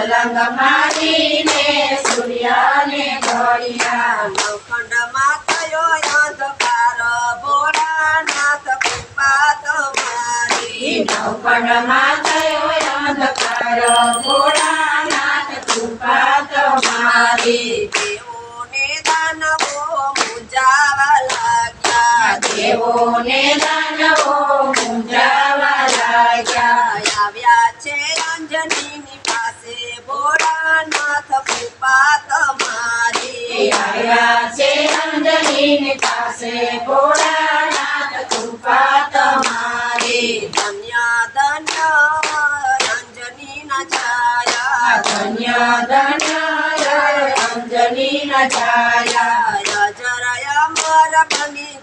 પલંગ મારીને સૂર્યને ઘડિયા નવખંડમાં થયો અંધકાર ભોળાનાથ કૃપા તમારી નવકણમાં થયો અંધકાર ભોળાનાથ કૃપા તમારી દેવોને દાનવો મુજાવા લાગ્યા દેવોને દાનવો મુજાવા લાગ્યા આવ્યા છે અંજનીની પાસે नाथ कृपात मारी आया से अंजनी ने पासे बोला नाथ कृपा तमारी। धन्य धन्य अंजनी न छाया धन्य धन्य अंजनी न छाया जराया मर बनी